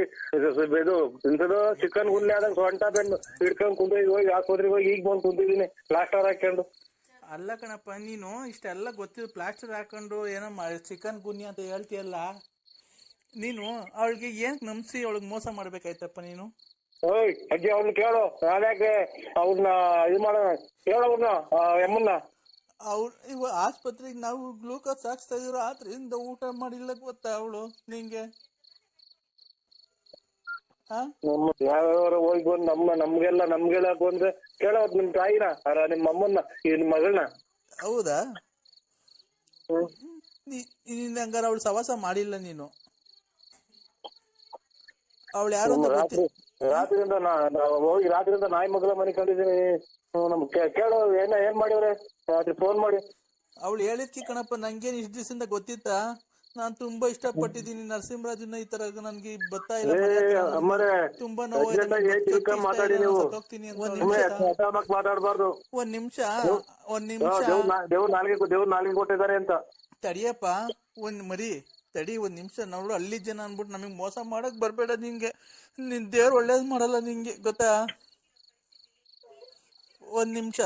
ಇದು ಇಂಥದ್ದು ಚಿಕನ್ ಗುಲ್ಲೆ ಆದಂಗೆ ಸೊಂಟ ಬೆನ್ನು ಹಿಡ್ಕೊಂಡ್ ಕುಂತಿದ್ವಿ ಹೋಗಿ ಆಸ್ಪತ್ರೆಗೆ ಹೋಗಿ ಈಗ ಬಂದು ಕುಂತಿದ್ದೀನಿ ಪ್ಲಾಸ್ಟರ್ ಹಾಕೊಂಡು ಅಲ್ಲ ಕಣಪ್ಪ ನೀನು ಇಷ್ಟೆಲ್ಲ ಗೊತ್ತಿದ್ ಪ್ಲಾಸ್ಟರ್ ಹಾಕೊಂಡು ಏನೋ ಚಿಕನ್ ಗುನ್ನಿ ಅಂತ ಹೇಳ್ತೀಯಲ್ಲ? ನೀನು ಅವಳಿಗೆ ಏನ್ ನಂಬಿಸಿ ಅವಳಿಗೆ ಮೋಸ ಮಾಡ್ಬೇಕಾಯ್ತಪ್ಪ ನೀನು? ಓಯ್ ಅಜ್ಜಿ ಅವ್ನು ಕೇಳು ನಾನ್ಯಾಕೆ ಅವ್ರನ್ನ ಇದು ಮಾಡೋಣ ಕೇಳು ಅವ್ರನ್ನ ಎಮ್ಮನ್ನ. ಅವ್ರು ಇವ ಆಸ್ಪತ್ರೆಗೆ ನಾವು ಗ್ಲೂಕೋಸ್ ಹಾಕ್ಸ್ತಾ ಇದ್ರು ರಾತ್ರಿಯಿಂದ ಊಟ ಮಾಡಿಲ್ಲ ಗೊತ್ತಾ ಅವಳು ನಿಂಗೆ? ಹಾ ನಮ್ಮ ಯಾವ್ಯಾವ ಹೋಗಿ ಬಂದು ನಮ್ಮ ನಮ್ಗೆಲ್ಲ ನಮ್ಗೆಲ್ಲ ಬಂದ್ರೆ ಕೇಳೋದ್ ನಿಮ್ ತಾಯಿನ? ಅರ ನಿಮ್ಮ ಅಮ್ಮನ್ನ ನಿಮ್ ಮಗಳನ್ನ? ಹೌದಾ? ನೀನ್ ಹಂಗಾರ ಅವಳು ಸವಾಸ ಮಾಡಿಲ್ಲ ನೀನು? ಅವಳು ಯಾರು ಅಂತ ಗೊತ್ತಿ ರಾತ್ರಿ ರಾತ್ರಿಯಿಂದ ನಾ ನಾವು ಹೋಗಿ ರಾತ್ರಿಯಿಂದ ನಾಯಿ ಮಗಳ ಮನೆ ಕಂಡಿದ್ದೀನಿ ನಮ್ ಕೇಳೋ ಏನ ಏನ್ ಮಾಡಿವ್ರೆ? ರಾತ್ರಿ ಫೋನ್ ಮಾಡಿ? ಅವಳು ಹೇಳಿದ್ಕಿ ಕಣಪ್ಪ ನಂಗೇನ್ ಇಷ್ಟ ದಿವಸದಿಂದ ಗೊತ್ತಿತ್ತಾ? ನಾನ್ ತುಂಬಾ ಇಷ್ಟಪಟ್ಟಿದ್ದೀನಿ ನರಸಿಂಹರಾಜನ್ನ ಈ ತರ ನನ್ಗೆ ಬರ್ತಾ ಇಲ್ಲ ಮನೆ ಹತ್ರ ಅಮ್ಮರೇ ತುಂಬಾ ನೋವು ತಿಳ್ಕೊಂಡ್ ಮಾತಾಡಿ ನೀವು. ಹೋಗ್ತೀನಿ ಒಂದ್ ಸುಮ್ನೆ ನಿಮಿಷ. ಅಚಾನಕ್ ಮಾತಾಡ್ಬಾರ್ದು? ಒಂದ್ ನಿಮಿಷ ಒಂದ್ ನಿಮಿಷ. ದೇವ್ರ ದೇವ್ರ ನಾಲ್ಗೆ ದೇವ್ರ ನಾಲ್ಗೆ ಕೊಟ್ಟಿದ್ದಾರೆ ಅಂತ. ತಡಿಯಪ್ಪ ಒಂದ್ ಮರಿ ತಡಿ ಒಂದ್ ನಿಮಿಷ. ನೋಡು ಹಳ್ಳಿ ಜನ ಅನ್ಬಿಟ್ಟು ನಮಗ್ ಮೋಸ ಮಾಡಕ್ ಬರ್ಬೇಡ ನಿಂಗೆ. ನಿನ್ ದೇವ್ರ ಒಳ್ಳೇದ್ ಮಾಡಲ್ಲ ನಿಂಗೆ ಗೊತ್ತಾ? ಒಂದ್ ನಿಮಿಷ.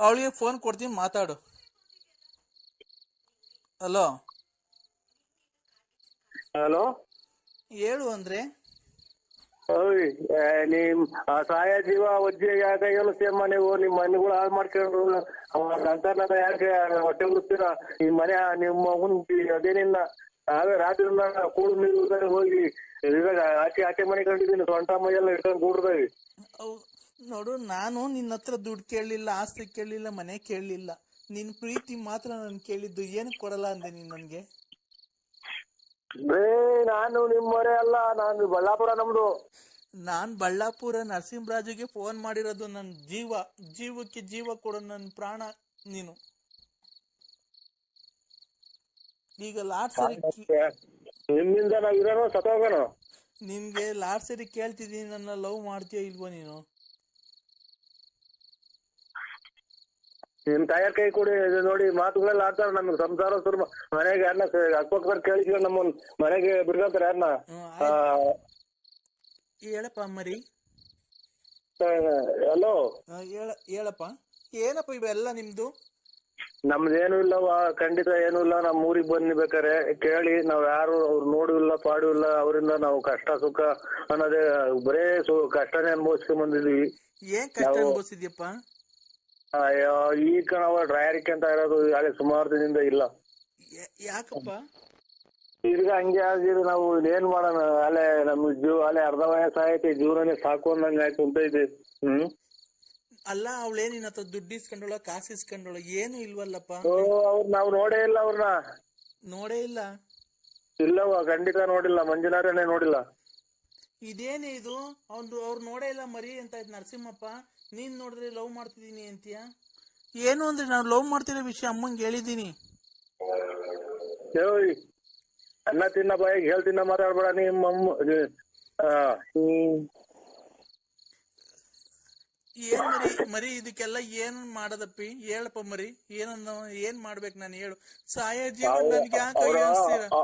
ಅವಳಿಗೆ ಫೋನ್ ಕೊಡ್ತೀನಿ ಮಾತಾಡು. ಹಲೋ ಹಲೋ ಹೇಳು ಅಂದ್ರೆ? ನಿಮ್ ಸಹಾಯ ಜೀವ ಒಜ್ಜೆ ಯಾಕೆ ಸೇಮ ನೀವು? ನಿಮ್ ಮನೆಗಳು ಹಾಳು ಮಾಡ್ಕೊಂಡು ಸಂತಾನ ಯಾಕೆ ಹೊಟ್ಟೆ ಉಳಿಸ್ತೀರಾ ಈ ಮನೆ ನಿಮ್ಮ ಅದೇನಿಲ್ಲ ಆಗ ರಾತ್ರಿ ಕೂಡು ನೀರು ಹೋಗಿ ಇವಾಗ ಆಚೆ ಆಚೆ ಮನೆ ಕಂಡಿದ್ದೀನಿ ಸೊಂಟ ಮೈಯೆಲ್ಲ ಇಟ್ಕೊಂಡು ಕೂಡ್ದಾಗಿ ನೋಡು ನಾನು ನಿನ್ನ ಹತ್ರ ದುಡ್ಡು ಕೇಳಲಿಲ್ಲ ಆಸ್ತಿ ಕೇಳಲಿಲ್ಲ ಮನೆ ಕೇಳಲಿಲ್ಲ. ನಿನ್ ಪ್ರೀತಿ ಮಾತ್ರ ನಾನು ಕೇಳಿದ್ದು ಏನು ಕೊಡಲ್ಲ ಅಂದೆ ನೀನ್ ನನ್ಗೆ? ಏ ನಾನು ನಿಮ್ಮ ಅಲ್ಲ ನಾನು ಬಳ್ಳಾಪುರ ನಮ್ದು. ನಾನ್ ಬಳ್ಳಾಪುರ ನರಸಿಂಹರಾಜುಗೆ ಫೋನ್ ಮಾಡಿರೋದು ನನ್ ಜೀವ ಜೀವಕ್ಕೆ ಜೀವ ಕೊಡೋ ನನ್ನ ಪ್ರಾಣ ನೀನು. ಈಗ ಲಾಸ್ಟ್ ಸರಿ ನಿಮ್ಮಿಂದ ನಾವು ಇರೋನು ನಿನ್ಗೆ ಲಾಟ್ ಸರಿ ಕೇಳ್ತಿದ್ದೀನಿ ನನ್ನ ಲವ್ ಮಾಡ್ತೀಯ ಇಲ್ವೋ ನೀನು? ನಿಮ್ ತಾಯರ್ ಕೈ ಕೊಡಿ ಇದು ನೋಡಿ ಮಾತುಗಳೆಲ್ಲ ಆಡ್ತಾರ ನಮ್ಗೆ ಸಂಸಾರ ಸುರ್ಮ ಮನೆಗೆ ಯಾರನ್ನ ಅಕ್ಕಪಕ್ಕ ಕೇಳಿಸ್ಕೊಂಡು ನಮ್ಮನ್ ಮನೆಗೆ ಬಿಡ್ಕೊಂತಾರೆ ಯಾರನ್ನ ಹೇಳಪ್ಪ ಮರಿ ಹಲೋ? ಹೇಳಪ್ಪ. ಏನಪ್ಪ ಇವೆಲ್ಲ ನಿಮ್ದು? ನಮ್ದೇನು ಇಲ್ಲವ ಖಂಡಿತ ಏನು ಇಲ್ಲ. ನಮ್ಮ ಊರಿಗೆ ಬನ್ನಿ ಬೇಕಾರೆ ಕೇಳಿ ನಾವ್ ಯಾರು ಅವ್ರು ನೋಡು ಇಲ್ಲ ಪಾಡು ಇಲ್ಲ ಅವರಿಂದ ನಾವು ಕಷ್ಟ ಸುಖ ಅನ್ನೋದೇ ಬರೇ ಕಷ್ಟನೇ ಅನುಭವಿಸ್ಕೊಂಡ್ ಬಂದಿದೀವಿ. ಏನ್ ಕಷ್ಟ ಅನ್ಭವಿಸಿದ್ಯಪ್ಪ? ಅಯ್ಯೋ, ಈಗ ನಾವು ಡ್ರೈಯರಿಕೆ ಅಂತ ಇರೋದು ಅಲ್ಲಿ ಸುಮಾರು ದಿನದಿಂದ ಇಲ್ಲ. ಯಾಕಪ್ಪ? ಈಗ ಹಂಗೆ ಆಗಿದೆ ನಾವು ಏನ್ ಮಾಡೋಣ? ಅಲ್ಲೇ ನಮ್ ಜೀವ ಅಲ್ಲೇ ಅರ್ಧ ವಯಸ್ಸಾಯ್ತು ಜೀವನನೇ ಸಾಕು ಅನ್ನಂಗ್ ಆಯ್ತು ಕುಂತೈತಿ ಹ್ಮ್? ಅಲ್ಲ ಅವಳೇ ನಿನ್ನ ಹತ್ರ ದುಡ್ಡು ಇಸ್ಕೊಂಡೋಳ ಕಾಸು ಇಸ್ಕೊಂಡೋಳ ಏನು ಇಲ್ವಲ್ಲಪ್ಪ? ಓ ಅವ್ರ ನಾವ್ ನೋಡೇ ಇಲ್ಲ ಅವ್ರನ್ನ ನೋಡೇ ಇಲ್ಲ? ಇಲ್ಲವ ಖಂಡಿತ ನೋಡಿಲ್ಲ ಮಂಜುನಾಥನೇ ನೋಡಿಲ್ಲ. ಇದೇನೇ ಇದು? ಅವ್ನು ಅವ್ರು ನೋಡೇ ಇಲ್ಲ ಮರಿ ಅಂತ ಇದ್ ನರಸಿಂಹಪ್ಪ. ನೀನ್ ನೋಡಿದ್ರೆ ಲವ್ ಮಾಡ್ತಿದೀನಿ ಅಂತೀಯ ಏನು ಅಂದ್ರೆ ನಾನು ಲವ್ ಮಾಡ್ತಿರೋ ವಿಷಯ ಅಮ್ಮಂಗೆ ಹೇಳಿದ್ದೀನಿ ಏಯ್ ಅನ್ನ ತಿನ್ನ ಬಾಯಿಗೆ ಹೇಳ್ತಿನ್ನ ಮಾತಾಡ್ಬೇಡ ನಿಮ್ಮ ಅಮ್ಮ ಆ, ಹ್ಮ್. ಏನ್ ಮರಿ ಮರಿ ಇದಕ್ಕೆಲ್ಲ ಏನ್ ಮಾಡದಪ್ಪಿ? ಹೇಳಪ್ಪ ಮರಿ ಏನನ್ನ ಏನ್ ಮಾಡ್ಬೇಕು ನಾನು ಹೇಳು. ಸಾಯ ಜೀವನ ನನ್ಗೆ ಯಾಕೆ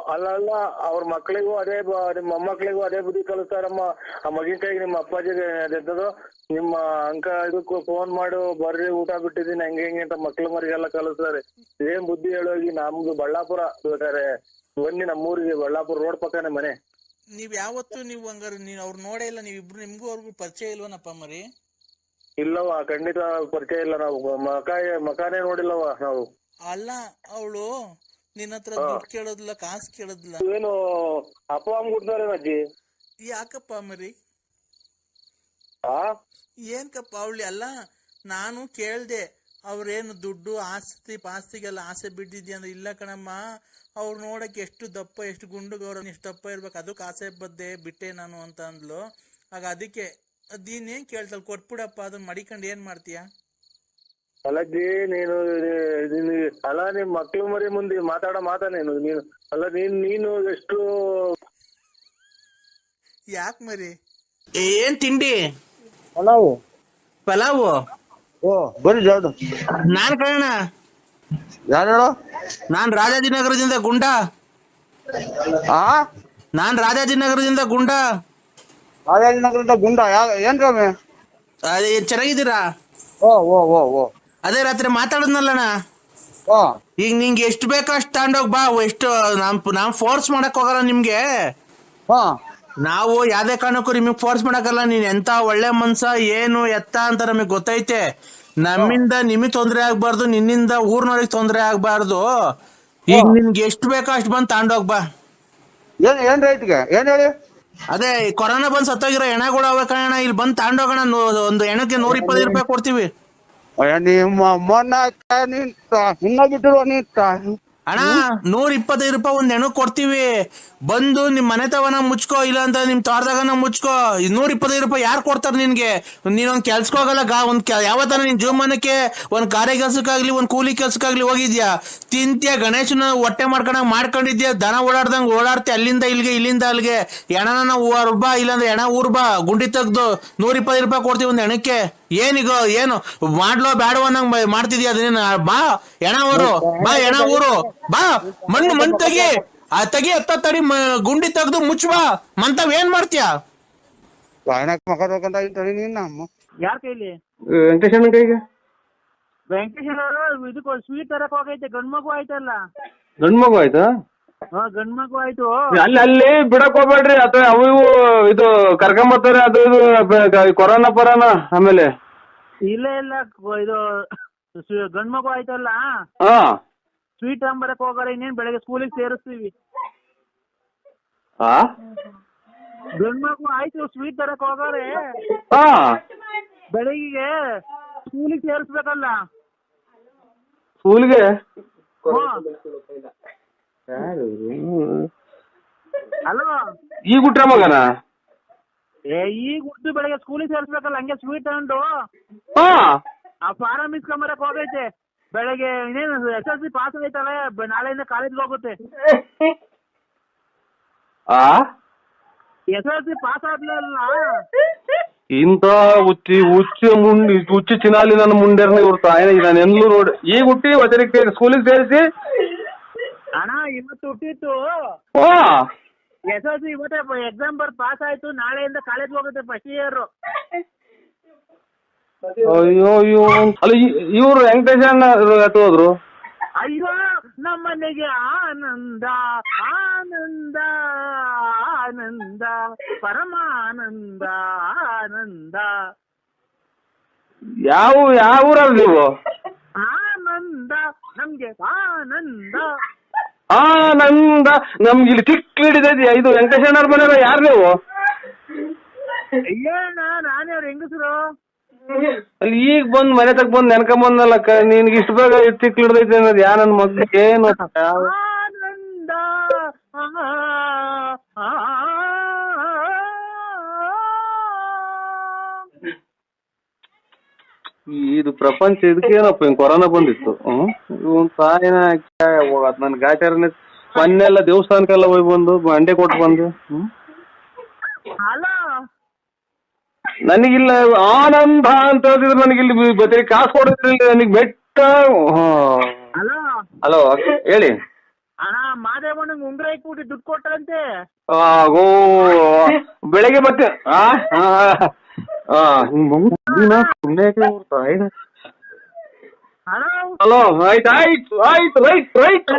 ಅಲ್ಲ ಅಲ್ಲ ಅವ್ರ ಮಕ್ಳಿಗೂ ಅದೇ ಬ- ನಿಮ್ಮ ಮೊಮ್ಮಕ್ಳಿಗೂ ಅದೇ ಬುದ್ಧಿ ಕಲಿಸ್ತಾರಮ್ಮ ಆ ಮಗಿನ ಕೈಗೆ ನಿಮ್ಮ ಅಪ್ಪಾಜಿಗೆ ಅದೆಂತದು ನಿಮ್ಮ ಅಂಕ ಇದಕ್ಕೂ ಫೋನ್ ಮಾಡು ಬರ್ರಿ ಊಟ ಬಿಟ್ಟಿದ್ದೀನಿ ಹಂಗೆ ಹಿಂಗೆ ಅಂತ ಮಕ್ಳು ಮರಿಗೆಲ್ಲ ಕಲಿಸ್ತಾರೆ. ಏನ್ ಬುದ್ಧಿ ಹೇಳೋಗಿ ನಮ್ದು ಬಳ್ಳಾಪುರ ಬೇಕಾರೆ ಬನ್ನಿ ನಮ್ಮೂರಿಗೆ ಬಳ್ಳಾಪುರ ರೋಡ್ ಪಕ್ಕನೆ ಮನೆ. ನೀವ್ ಯಾವತ್ತು ನೀವು ಹಂಗಾರ ನೀವ್ ಅವ್ರು ನೋಡೇ ಇಲ್ಲ ನೀವ್ ಇಬ್ರು ನಿಮ್ಗೂ ಅವ್ರಿಗೂ ಪರಿಚಯ ಇಲ್ವನಪ್ಪ ಮರಿ? ಇಲ್ಲವ ಖಂಡಿತ ಪರಿಚಯ ಇಲ್ಲ ನಾವು. ಮಕ ಮಕಾನೇ ನೋಡಿಲ್ಲವ ನಾವು. ಅಲ್ಲ ಅವಳು ನಿನ್ನ ಹತ್ರ ದುಡ್ಡು ಕೇಳೋದಿಲ್ಲ ಕಾಸು ಕೇಳೋದಿಲ್ಲ. ಏನು ಅಪ್ಪ ಅಮ್ಮ ಕೊಡ್ತಾರೆ ಅಜ್ಜಿ? ಯಾಕಪ್ಪ ಮರಿ ಆ? ಏನ್ಕಪ್ಪ ಅವಳಿ ಅಲ್ಲ ನಾನು ಕೇಳ್ದೆ ಅವ್ರೇನು ದುಡ್ಡು ಆಸ್ತಿ ಪಾಸ್ತಿಗೆಲ್ಲ ಆಸೆ ಬಿಟ್ಟಿದ್ಯಾ ಅಂದ್ರೆ ಇಲ್ಲ ಕಣಮ್ಮ. ಅವ್ರು ನೋಡಕ್ಕೆ ಎಷ್ಟು ದಪ್ಪ ಎಷ್ಟು ಗುಂಡು ಗೌರವ ಎಷ್ಟು ದಪ್ಪ ಇರ್ಬೇಕು. ಅದಕ್ಕೆ ಆಸೆ ಬದ್ದೆ ಬಿಟ್ಟೆ ನಾನು ಅಂತ ಅಂದ್ಲು. ಆಗ ಅದಕ್ಕೆ ಅದೇನೇನ್ ಕೇಳ್ತಲ್ ಕೊಟ್ಬಿಡಪ್ಪ ಅದನ್ನ ಮಡಿಕೊಂಡು ಏನ್ ಮಾಡ್ತೀಯ? ಅಲ್ಲಜ್ಜಿ ನೀನು ಇದು- ಅಲ್ಲ ನಿಮ್ ಮಕ್ಳು ಮರಿ ಮುಂದೆ ಮಾತಾಡೋ ಮಾತಾ ನೀನು ನೀನು ಅಲ್ಲ ನೀನ್ ನೀನು ಎಷ್ಟು ಯಾಕ್ ಮರಿ? ಏನ್ ತಿಂಡಿ? ಪಲಾವು. ಪಲಾವು? ಓ ಬರೀ ಜಾಡು. ನಾನ್ ಕಣ ಯಾರು ಹೇಳು? ನಾನ್ ರಾಜಾಜಿನಗರದಿಂದ ಗುಂಡ. ಆ? ನಾನ್ ರಾಜಾಜಿನಗರದಿಂದ ಗುಂಡ. ರಾಜಾಜಿನಗರದ ಗುಂಡ ಯಾ ಏನ್ ರಮಿ ಅದೇ ಚೆನ್ನಾಗಿದ್ದೀರಾ? ಓ ಓ ಓ ಓ. ಅದೇ ರಾತ್ರಿ ಮಾತಾಡದ್ನಲ್ಲಣ್ಣ? ಓ. ಈಗ ನಿಂಗೆ ಎಷ್ಟು ಬೇಕೋ ಅಷ್ಟು ತಗೊಂಡೋಗ್ ಬಾ ಎಷ್ಟು ನಾನ್ ನಾನ್ ಫೋರ್ಸ್ ಮಾಡಕ್ ಹೋಗಲ್ಲ ನಿಮ್ಗೆ. ಹಾ. ನಾವು ಯಾವ್ದೇ ಕಾರಣಕ್ಕೂ ನಿಮಗ್ ಫೋರ್ಸ್ ಮಾಡಕ್ಕಲ್ಲ ನೀನ್ ಎಂತ ಒಳ್ಳೆ ಮನ್ಸ ಏನು ಎತ್ತ ಅಂತ ನಮಗೆ ಗೊತ್ತೈತೆ. ನಮ್ಮಿಂದ ನಿಮಗ್ ತೊಂದ್ರೆ ಆಗ್ಬಾರ್ದು ನಿನ್ನಿಂದ ಊರ್ನವ್ರಿಗೆ ತೊಂದ್ರೆ ಆಗ್ಬಾರ್ದು. ಈಗ ನಿನ್ಗೆ ಎಷ್ಟು ಬೇಕೋ ಅಷ್ಟು ಬಂದು ತಗೊಂಡೋಗ್ ಬಾ. ಏನ್ ಏನ್ ರೇಟ್ಗೆ ಏನ್ ಹೇಳಿ? ಅದೇ ಕೊರೋನಾ ಬಂದ್ ಸತ್ತೋಗಿರೋ ಎಣ್ಣೆಗಳು ಅವೆ ಇಲ್ಲಿ ಬಂದ್ ತಗೊಂಡೋಗೋಣ. ಒಂದು ಎಣಕ್ಕೆ ನೂರ ಇಪ್ಪತ್ತೈದು ರೂಪಾಯಿ ಕೊಡ್ತೀವಿ. ನಿಮ್ಮ ಮೊನ್ನ ನೀನ್ ತ- ನಿಂತ. ಅಣ್ಣ ನೂರ ಇಪ್ಪತ್ತೈದು ರೂಪಾಯಿ ಒಂದ್ ಹೆಣ್ಣು ಕೊಡ್ತೀವಿ. ಬಂದು ನಿಮ್ ಮನೆ ತವನ ಮುಚ್ಕೋ ಇಲ್ಲ ಅಂತ ನಿಮ್ ತೋಟದಾಗನ ಮುಚ್ಕೋ. ನೂರ ಇಪ್ಪತ್ತೈದು ರೂಪಾಯಿ ಯಾರು ಕೊಡ್ತಾರ ನಿನ್ಗೆ? ನೀನೊಂದ್ ಕೆಲ್ಸಕ್ಕೋಗಲ್ಲ ಗಾ ಒಂದ್ ಯಾವತ್ತಾರ ನಿನ್ ಜೀವಮಾನಕ್ಕೆ ಒಂದ್ ಕಾರ್ಯ ಕೆಲ್ಸಕ್ಕಾಗ್ಲಿ ಒಂದ್ ಕೂಲಿ ಕೆಲ್ಸಕ್ಕಾಗ್ಲಿ ಹೋಗಿದ್ಯಾ? ತಿಂತ್ಯ ಗಣೇಶನ ಹೊಟ್ಟೆ ಮಾಡ್ಕೊಂಡಂಗ್ ಮಾಡ್ಕೊಂಡಿದ್ಯಾ? ದನ ಓಡಾಡ್ದಂಗ್ ಓಡಾಡ್ತಿ ಅಲ್ಲಿಂದ ಇಲ್ಲಿಗೆ ಇಲ್ಲಿಂದ ಅಲ್ಲಿಗೆ. ಹೆಣನ ಊರ್ ಬಾ ಇಲ್ಲಾಂದ್ರೆ ಹೆಣ ಊರ್ ಬಾ ಗುಂಡಿ ತೆಗ್ದು ನೂರ ಇಪ್ಪತ್ತೈದು ರೂಪಾಯಿ ಕೊಡ್ತೀವಿ ಒಂದ್ ಹೆಣಕ್ಕೆ. ಏನೀಗ ಏನು? ಮಾಡ್ಲೋ ಬ್ಯಾಡ್ವ ಅನ್ನಂಗ್ ಬ- ಮಾಡ್ತಿದ್ಯಾ ಅದನ್ನ? ಬಾ ಹೆಣ ಊರು ಬಾ ಎಣ ಊರು. ಬಾ ಮಣ್ಣು ಮಣ್ಣು ತೆಗಿ. ಆ ತೆಗಿ ಹತ್ತ ತಡಿ ಮ- ಗುಂಡಿ ತೆಗ್ದು ಮುಚ್ಚ ಬಾ. ಮಂತಾವ್ ಏನ್ ಮಾಡ್ತೀಯ? ನೀನ್ ನಮ್ಮ. ಯಾರ ಕೈಲಿ? ವೆಂಕಟೇಶನ ಕೈಗೆ. ವೆಂಕಟೇಶ್ ಅವರು ಇದಕ್ಕೆ ಸ್ವೀಟ್ ತರಕ್ ಹೋಗೈತೆ ಗಂಡ್ ಮಗು ಆಯ್ತಲ್ಲ. ಗಂಡ್ ಮಗು ಆಯ್ತಾ? ಹಾ ಗಂಡ್ ಮಗು ಆಯ್ತು. ಅಲ್ಲಿ ಅಲ್ಲಿ ಬಿಡಕ್ ಹೋಗ್ಬೇಡ್ರಿ ಅಥವಾ ಅವು ಇವು ಇದು ಕರ್ಕೊಂಬರ್ತಾರೆ ಅದು ಇದು ಬ- ಕೊರೋನಾ ಪರಾನ ಆಮೇಲೆ. ಇಲ್ಲ ಇಲ್ಲ ಇದು ಗಂಡ್ ಮಗು ಆಯ್ತಲ್ಲ. ಹಾ. ಸ್ವೀಟ್ ತಗೊಂಬರಕ್ ಹೋಗಾರ ಇನ್ನೇನ್ ಬೆಳಗ್ಗೆ ಸ್ಕೂಲಿಗೆ ಸೇರಿಸ್ತೀವಿ. ಹಾ ಗಂಡ್ ಮಗು ಆಯ್ತು ಸ್ವೀಟ್ ತರಕ್ ಹೋಗಾರೆ. ಹಾ. ಬೆಳಗ್ಗೆ ಸ್ಕೂಲಿಗೆ ಸೇರಿಸ್ಬೇಕಲ್ಲ. ಸ್ಕೂಲ್ಗೆ ಅಲ್ವಾ? ಈಗ ಹುಟ್ರ ಮಗನ? ಏ ಈಗ ಹುಟ್ಟು ಬೆಳಗ್ಗೆ ಸ್ಕೂಲಿಗೆ ಸೇರಿಸ್ಬೇಕಲ್ಲ ಹಂಗೆ ಸ್ವೀಟ್ ತಗೊಂಡು ಹಾ. ಆ ಫಾರಂ ಇಸ್ಕೊಂಬರಕ್ ಹೋಗೈತೆ. ಬೆಳಗ್ಗೆ ಇನ್ನೇನು ಎಸ್ ಎಲ್ ಸಿ ಪಾಸ್ ಆಗೈತಲ್ಲ ಬ- ನಾಳೆಯಿಂದ ಕಾಲೇಜ್ಗೆ ಹೋಗುತ್ತೆ. ಆ? ಎಸ್ ಎಲ್ ಸಿ ಪಾಸ್ ಆಗ್ಲಿಲ್ಲ. ಇಂತ ಹುಚ್ಚಿ ಹುಚ್ಚು ಮುಂಡಿ ಹುಚ್ಚು ಚಿನಾಲಿ ನನ್ನ ಮುಂಡೆರ್ನ ಇವ್ರ ತಾಯಿನ ನಾನು ಎಲ್ಲೂ ನೋಡಿ. ಈಗ ಹುಟ್ಟಿ ವಚನಕ್ಕೆ ಸ್ಕೂಲಿಗೆ ಸೇರಿಸಿ? ಅಣ್ಣ ಇವತ್ತು ಹುಟ್ಟಿತ್ತು ಹಾ ಎಸ್ ಎಲ್ ಸಿ ಇವತ್ತೇ ಎಕ್ಸಾಮ್ ಬರ್ ಪಾಸ್ ಆಯ್ತು ನಾಳೆಯಿಂದ ಕಾಲೇಜ್ ಹೋಗುತ್ತೆ ಫಸ್ಟ್ ಇಯರ್ ಅಯ್ಯೋ ಅಯ್ಯೋ ಅಲ್ಲ ಇವರು ವೆಂಕಟೇಶ ಅಣ್ಣ ಎತ್ತು ಹೋದ್ರು? ಅಯ್ಯೋ ನಮ್ಮನೆಗೆ ಆನಂದ ಆನಂದ ಆನಂದ ಪರಮಾನಂದ ಆನಂದ. ಯಾವ ಯಾವ ಊರಲ್ಲಿ ನೀವು? ಆನಂದ ನಮ್ಗೆ ಆನಂದ. ಆನಂದ ನಮ್ಗೆ ಇಲ್ಲಿ ಚಿಕ್ಕ ಹಿಡಿದೈತಿ ಇದು ವೆಂಕಟೇಶ ಮನೆಯವ್ರ ಮನೆಯವ್ರು ಯಾರು ನೀವು? ಅಯ್ಯಣ್ಣ ನಾನೇ ಅವ್ರ ಹೆಂಗಸರು. ಅಲ್ಲಿ ಈಗ ಬಂದ್ ಮನೆ ತಗ ಬಂದ್ ಬಂದಲ್ಲಕ್ಕ ನಿನ್ಗೆ ಇಷ್ಟ ಬೇಗ ಚಿಕ್ಕ ಹಿಡ್ದೈತಿ ಅನ್ನೋದು ಯಾ ನನ್ನ ಮಗ ಏನು ಆನಂದ. ಇದು ಪ್ರಪಂಚ ಇದಕ್ಕೇನಪ್ಪ ಹಿಂಗ್ ಕೊರೋನಾ ಬಂದಿತ್ತು ಹ್ಮ್ ಇವನ್ ತಾಯಿನ ಅದ್ ನನ್ ಗಾಚಾರನೇ ಮೊನ್ನೆಲ್ಲ ದೇವಸ್ಥಾನಕ್ಕೆಲ್ಲ ಹೋಗಿ ಬಂದು ಅಂಡೆ ಕೊಟ್ಟು ಬಂದು ಹ್ಮ್ ಹಲೋ ನನಗಿಲ್ಲ ಆನಂದ ಅಂತ ಹೇಳಿದ್ರೆ ನನಗಿಲ್ಲಿ ಬರೀ ಕಾಸು ಕೊಡೋದ್ರಲ್ಲಿ ನನಗೆ ಬೆಟ್ಟ ಹಲೋ. ಹಲೋ ಹೇಳಿ. ಅಣ್ಣ ಮಾದೇವಣ್ಣಂಗ್ ಉಂಗ್ರ ಇಟ್ಬಿಟ್ಟು ದುಡ್ಡು ಕೊಟ್ಟರಂತೆ ಆಗೋ ಬೆಳಗ್ಗೆ ಮತ್ತೆ ಆ? ಹಲೋ. ಹಲೋ ಆಯ್ತು ಆಯ್ತು ಆಯ್ತು ರೈಟ್ ರೈಟ್.